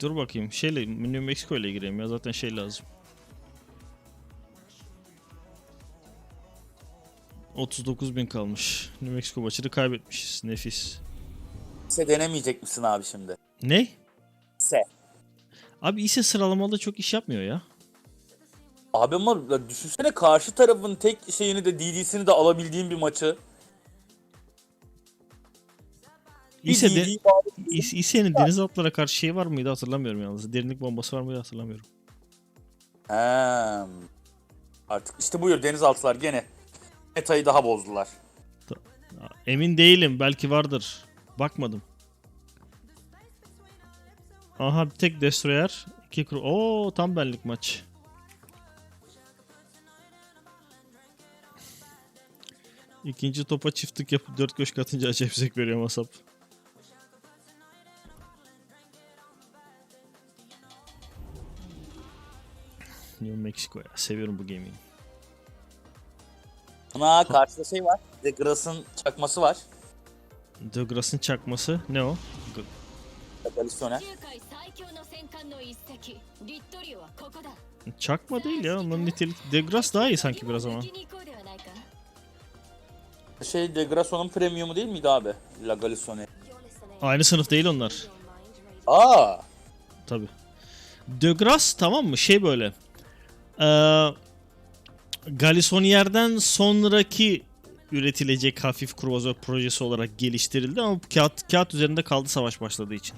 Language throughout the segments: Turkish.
Dur bakayım. Şeyle New Mexico ile gireyim ya. Zaten şey lazım. 39 bin kalmış. New Mexico maçını kaybetmişiz. Nefis. Se denemeyecek misin abi şimdi? Ne? Se. Abi ise sıralamalı çok iş yapmıyor ya. Abi ama ya düşünsene karşı tarafın tek şeyini de DD'sini de alabildiğin bir maçı. Bir İse de DD bağlı- İs- İse'nin deniz atlara karşı şey var mıydı hatırlamıyorum yalnız. Derinlik bombası var mıydı hatırlamıyorum. Hem. Artık işte buyur denizaltılar gene metayı daha bozdular. Emin değilim. Belki vardır. Bakmadım. Aha bir tek Destroyer. iki kru. Oo tam benlik maç. İkinci topa çiftlik yapıp dört köşk atınca acayip zevk veriyor Masap. New Mexico ya. Seviyorum bu gemiyi. Ana karşıda şey var. The Grass'ın çakması var. The Grass'ın çakması ne o? Galisyona. Çakma değil ya. Onun nitelik The Grass daha iyi sanki biraz ama. Şey The Grass onun premiumu değil miydi abi? La Galissone. Aynı sınıf değil onlar. Aa. Tabi. De Grasse tamam mı? Şey böyle. Ee, Galisonier'den sonraki üretilecek hafif kruvazör projesi olarak geliştirildi ama kağıt, kağıt üzerinde kaldı savaş başladığı için.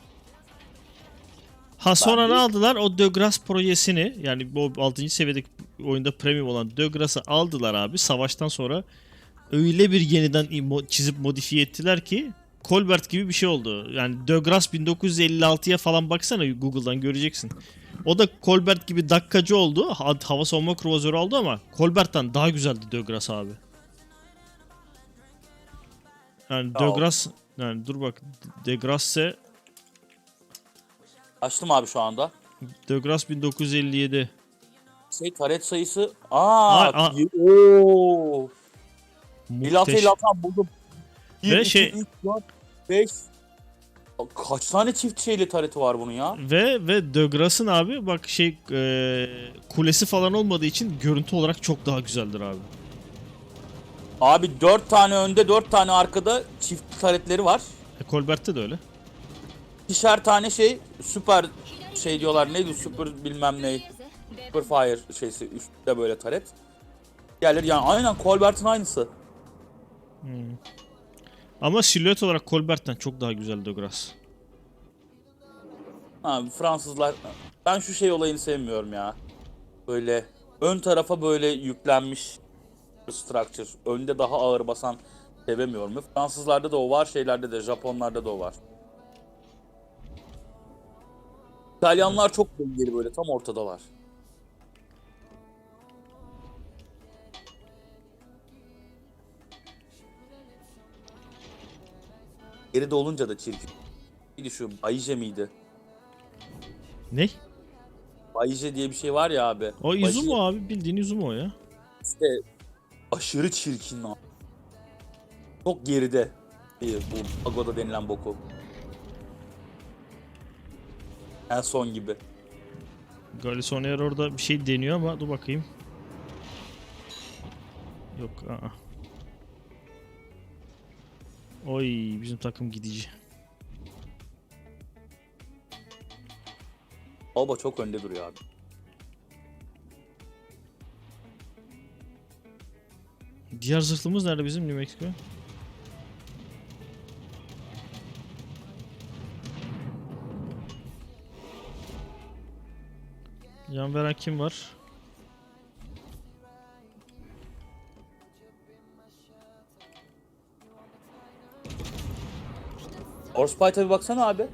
Ha sonra ne aldılar? O Degrasse projesini yani bu 6. seviyedeki oyunda premium olan Degrasse'ı aldılar abi. Savaştan sonra öyle bir yeniden çizip modifiye ettiler ki Colbert gibi bir şey oldu. Yani Degrasse 1956'ya falan baksana Google'dan göreceksin. O da Colbert gibi dakikacı oldu. Ha- Hava savunma kruvazörü oldu ama Colbert'ten daha güzeldi Degrasse abi. Yani Sağ ol. Degrasse yani dur bak Degrasse Açtım abi şu anda. Degrasse 1957. Şey taret sayısı. Aa. Aa, aa. Oo. Muhteş- Hilal buldum. Ve şey- 5 Kaç tane çift şeyli tareti var bunun ya? Ve ve Degrasse'ın abi bak şey e, kulesi falan olmadığı için görüntü olarak çok daha güzeldir abi. Abi 4 tane önde 4 tane arkada çift taretleri var. E, Colbert'te de öyle. İkişer tane şey süper şey diyorlar neydi süper bilmem ne super fire şeysi üstte böyle taret. Diğerleri yani aynen Colbert'in aynısı. Ama silüet olarak Colbert'ten çok daha güzel Degrasse. Abi Fransızlar ben şu şey olayını sevmiyorum ya. Böyle ön tarafa böyle yüklenmiş structure. Önde daha ağır basan sevemiyorum. Fransızlarda da o var, şeylerde de Japonlarda da o var. İtalyanlar çok dengeli böyle tam ortadalar. Geride olunca da çirkin. Neydi şu Bayije miydi? Ne? Bayije diye bir şey var ya abi. O Bayije Izumo abi bildiğin Izumo ya. işte aşırı çirkin lan. Çok geride. Bu Pagoda denilen boku. En son gibi. Galisonier orada bir şey deniyor ama dur bakayım. Yok aa. Oy bizim takım gidici. Alba çok önde duruyor abi. Diğer zırhlımız nerede bizim New Mexico? Yan veren kim var? Horsepipe'a bir baksana abi.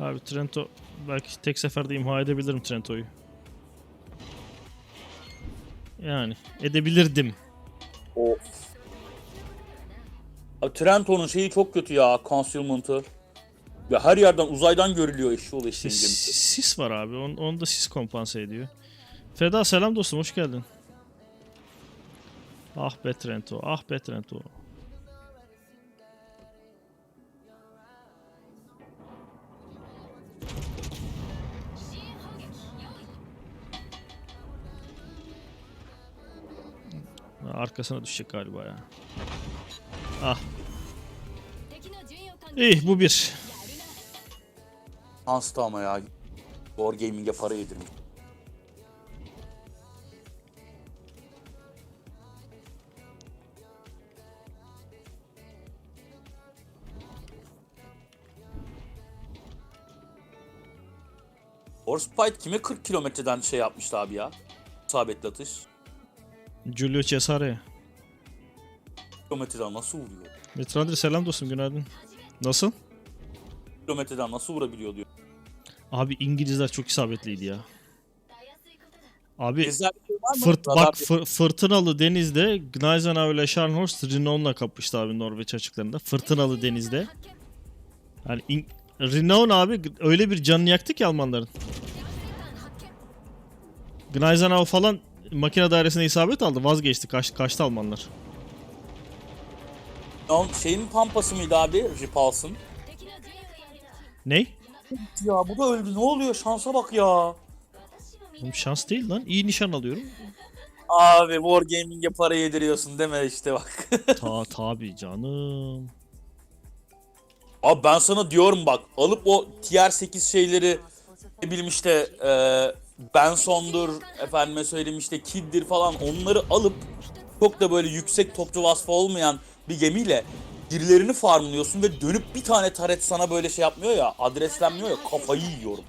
Abi Trento belki tek seferde imha edebilirim Trento'yu. Yani edebilirdim. Of. Abi Trenton'un şeyi çok kötü ya. Concealment'ı. Ya her yerden uzaydan görülüyor İşte eşeğin gemisi. sis, sis var abi. Onu, onu da sis kompanse ediyor. Feda selam dostum hoş geldin. Ah be Trento, ah be Trento. arkasına düşecek galiba ya. Ah. İyi bu bir. Şanslı ama ya. War Gaming'e para yedirmiş. Orspite kime 40 kilometreden şey yapmıştı abi ya? Sabitli atış. Giulio Cesare. Kilometreden nasıl vuruyor? Metradir selam dostum günaydın. Nasıl? Kilometreden nasıl vurabiliyor diyor. Abi İngilizler çok isabetliydi ya. Abi şey fırt, bak fır, fırtınalı denizde Gneisenau ile Scharnhorst Renault'la kapıştı abi Norveç açıklarında. Fırtınalı denizde. Yani in, Renault abi öyle bir canını yaktı ki Almanların. Gneisenau falan makine dairesine isabet aldı. Vazgeçti. Kaç, kaçtı Almanlar. Ya şeyin pampası mıydı abi? Repulse'ın. Ney? Ya bu da öldü. Ne oluyor? Şansa bak ya. Oğlum şans değil lan. İyi nişan alıyorum. Abi Wargaming'e para yediriyorsun deme işte bak. Ta tabi canım. Abi ben sana diyorum bak alıp o tier 8 şeyleri ne bileyim işte e, Benson'dur efendime söyleyeyim işte Kid'dir falan onları alıp çok da böyle yüksek topçu vasfı olmayan bir gemiyle birilerini farmlıyorsun ve dönüp bir tane taret sana böyle şey yapmıyor ya adreslenmiyor ya kafayı yiyorum.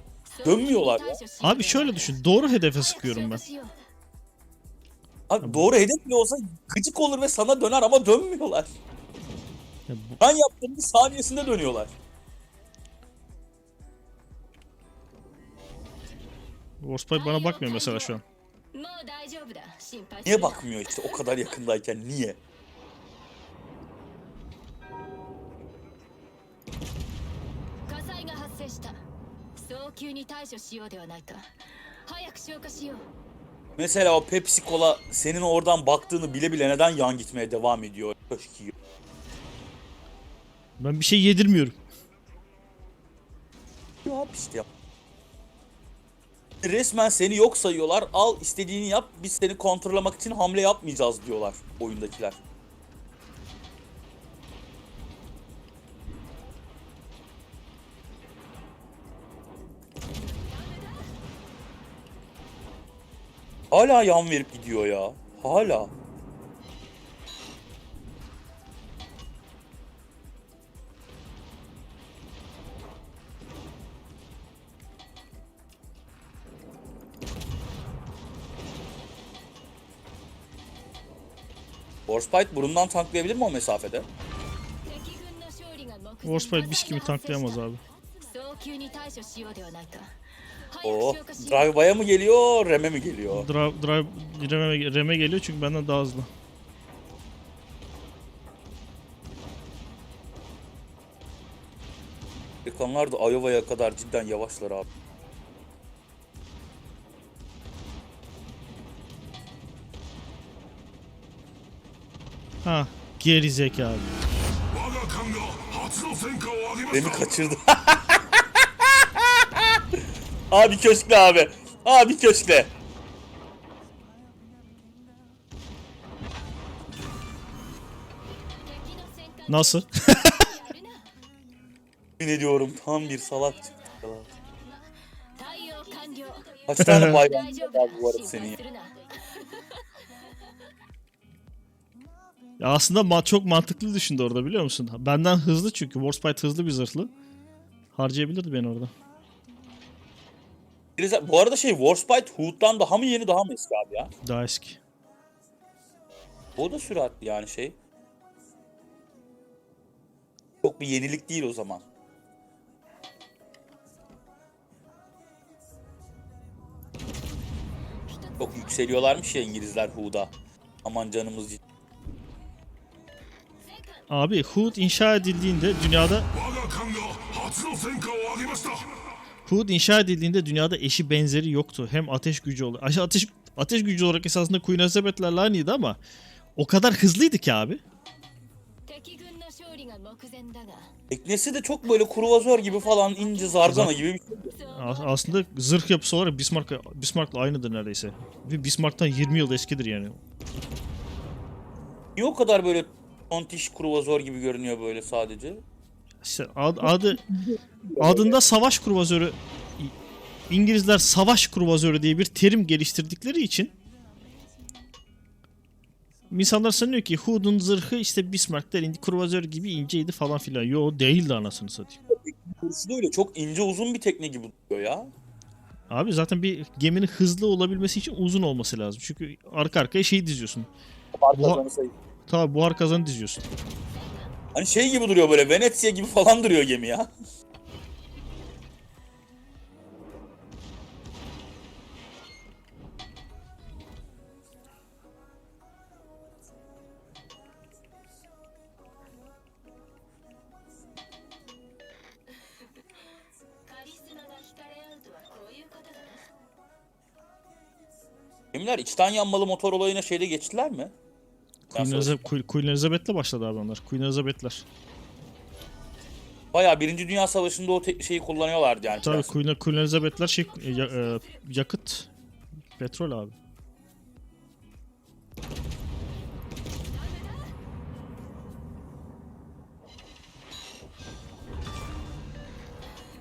Dönmüyorlar. Abi şöyle düşün. Doğru hedefe sıkıyorum ben. Abi doğru hedef bile olsa gıcık olur ve sana döner ama dönmüyorlar. Ya bu- Ben yaptığım bir saniyesinde dönüyorlar. Warspike bana bakmıyor mesela şu an. Niye bakmıyor işte o kadar yakındayken niye? Mesela o Pepsi Cola senin oradan baktığını bile bile neden yan gitmeye devam ediyor? Ben bir şey yedirmiyorum. Yap işte yap. Resmen seni yok sayıyorlar. Al istediğini yap. Biz seni kontrollamak için hamle yapmayacağız diyorlar oyundakiler. Hala yan verip gidiyor ya. Hala. Warspite burundan tanklayabilir mi o mesafede? Warspite biş gibi tanklayamaz abi. Oh, Drive'a mı geliyor, Rem'e mi geliyor? Drive, drive, Rem'e rem e geliyor çünkü benden daha hızlı. Amerikanlar da Iowa'ya kadar cidden yavaşlar abi. Ha geri zekalı. Beni kaçırdı. abi köşkle abi. Abi köşkle. Nasıl? Yemin ediyorum tam bir salak çıktı. Kaç tane bayram var bu arada senin ya? Ya aslında ma- çok mantıklı düşündü orada biliyor musun? Benden hızlı çünkü Warspite hızlı bir zırhlı. Harcayabilirdi beni orada. Birisi- Bu arada şey Warspite Hood'dan daha mı yeni daha mı eski abi ya? Daha eski. O da süratli yani şey. Çok bir yenilik değil o zaman. Çok yükseliyorlarmış ya İngilizler Hood'a. Aman canımız ciddi. Abi Hood inşa edildiğinde dünyada Hood inşa edildiğinde dünyada eşi benzeri yoktu. Hem ateş gücü olarak ateş ateş gücü olarak esasında Queen Elizabeth'lerle aynıydı ama o kadar hızlıydı ki abi. Eklesi de çok böyle kuruvazör gibi falan ince zargana gibi bir şey. Aslında zırh yapısı olarak Bismarck, Bismarck'la aynıdır neredeyse. Ve Bismarck'tan 20 yıl eskidir yani. Niye o kadar böyle tontiş kruvazor gibi görünüyor böyle sadece? İşte ad- adı adında savaş kruvazörü İngilizler savaş kruvazörü diye bir terim geliştirdikleri için insanlar sanıyor ki Hood'un zırhı işte Bismarck'ten indi kruvazör gibi inceydi falan filan. Yo değildi anasını satayım. Kurşu da öyle çok ince uzun bir tekne gibi duruyor ya. Abi zaten bir geminin hızlı olabilmesi için uzun olması lazım. Çünkü arka arkaya şeyi diziyorsun. Şey- Tabi buhar kazanı diziyorsun. Hani şey gibi duruyor böyle Venezia gibi falan duruyor gemi ya. Gemiler içten yanmalı motor olayına şeyde geçtiler mi? Queen, Yani Eliza- Queen- Elizabeth'le başladı abi onlar. Queen Elizabeth'ler. Bayağı Birinci Dünya Savaşı'nda o şeyi kullanıyorlardı yani. Tabii. Queen, Queen Elizabeth'ler şey e, ya- e, yakıt petrol abi.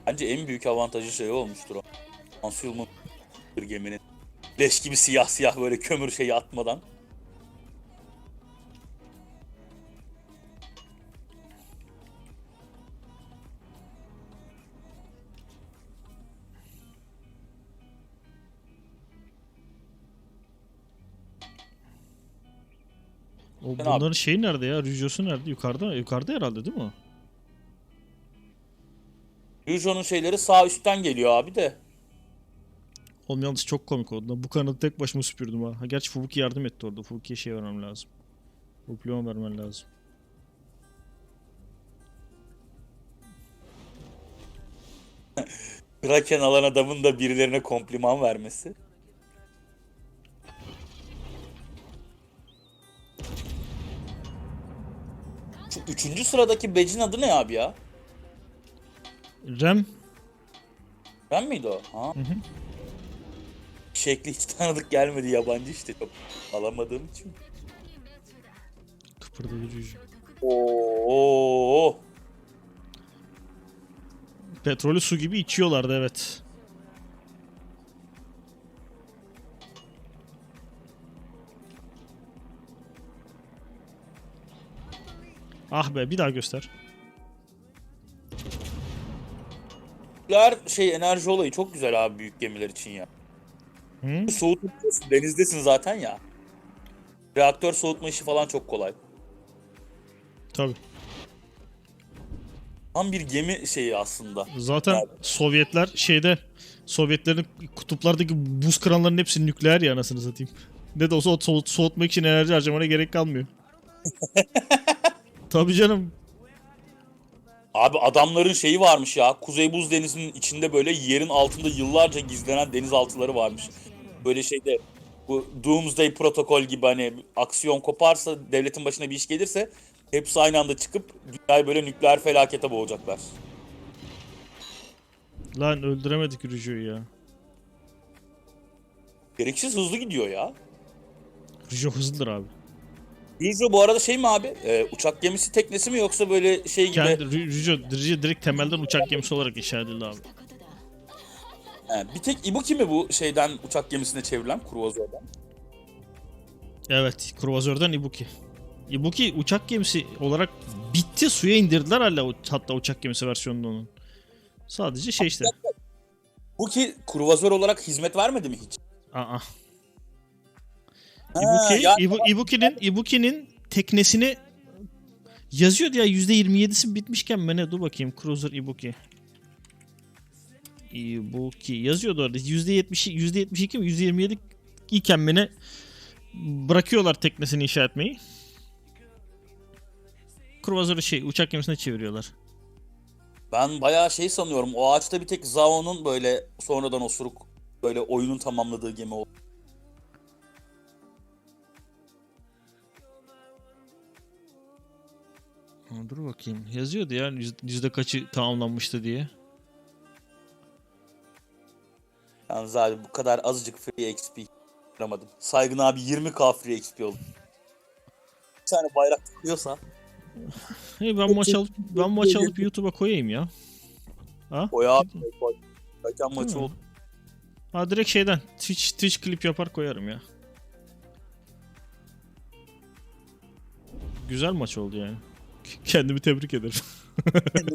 Bence en büyük avantajı şey olmuştur o. Ansulmun bir geminin. Leş gibi siyah siyah böyle kömür şeyi atmadan. O bunların şeyi nerede ya? Rüjosu nerede? Yukarıda yukarıda herhalde değil mi? o? Ryujo'nun şeyleri sağ üstten geliyor abi de. Oğlum yalnız çok komik oldu. Bu kanadı tek başıma süpürdüm ha. ha gerçi Fubuki yardım etti orada. Fubuki'ye şey vermem lazım. Hoplyon vermen lazım. Kraken alan adamın da birilerine kompliman vermesi. Şu üçüncü sıradaki becin adı ne abi ya? Rem Ben miydi o? Ha? Şekli hiç tanıdık gelmedi yabancı işte çok alamadığım için. kıpırdayıcı Rüjo. Oo. Petrolü su gibi içiyorlardı evet. Ah be bir daha göster. Nükleer şey enerji olayı çok güzel abi büyük gemiler için ya. Hı? Soğutuyorsun denizdesin zaten ya. Reaktör soğutma işi falan çok kolay. Tabi. Tam bir gemi şeyi aslında. Zaten Ya- Sovyetler şeyde Sovyetlerin kutuplardaki buz kıranların hepsi nükleer ya anasını satayım. Ne de olsa o soğut- soğutmak için enerji harcamana gerek kalmıyor. Tabii canım. Abi adamların şeyi varmış ya. Kuzey Buz Denizi'nin içinde böyle yerin altında yıllarca gizlenen denizaltıları varmış. Böyle şeyde bu Doomsday protokol gibi hani aksiyon koparsa devletin başına bir iş gelirse hepsi aynı anda çıkıp dünyayı böyle nükleer felakete boğacaklar. Lan öldüremedik Rüjo'yu ya. Gereksiz hızlı gidiyor ya. Rüjo hızlıdır abi. Rüjo bu arada şey mi abi? Ee, uçak gemisi teknesi mi yoksa böyle şey gibi? Kendi Rüjo, Rüjo direkt temelden uçak gemisi olarak inşa edildi abi. He, bir tek Ibuki mi bu şeyden uçak gemisine çevrilen kruvazörden? Evet, kruvazörden Ibuki. Ibuki uçak gemisi olarak bitti suya indirdiler hala hatta uçak gemisi versiyonunda onun. Sadece şey işte. Bu ki kruvazör olarak hizmet vermedi mi hiç? Aa. Ibuki, ya- Ibu- Ibuki'nin Ibuki'nin teknesini yazıyordu ya %27'si bitmişken mi ne? Dur bakayım. Cruiser Ibuki. Ibuki yazıyordu orada. %70'i %72 mi %27 iken ne? Bırakıyorlar teknesini inşa etmeyi. Kruvazörü şey uçak gemisine çeviriyorlar. Ben bayağı şey sanıyorum. O ağaçta bir tek Zao'nun böyle sonradan osuruk böyle oyunun tamamladığı gemi oldu. Ha, dur bakayım. Yazıyordu ya yüz- yüzde kaçı tamamlanmıştı diye. Yalnız abi bu kadar azıcık free XP aramadım. Saygın abi 20k free XP oldu. tane bayrak takıyorsa Hey, ben maç alıp ben maç alıp YouTube'a koyayım ya. Ha? o ya koy. Hakem maçı oldu. Ha direkt şeyden Twitch Twitch klip yapar koyarım ya. Güzel maç oldu yani. Kendimi tebrik ederim.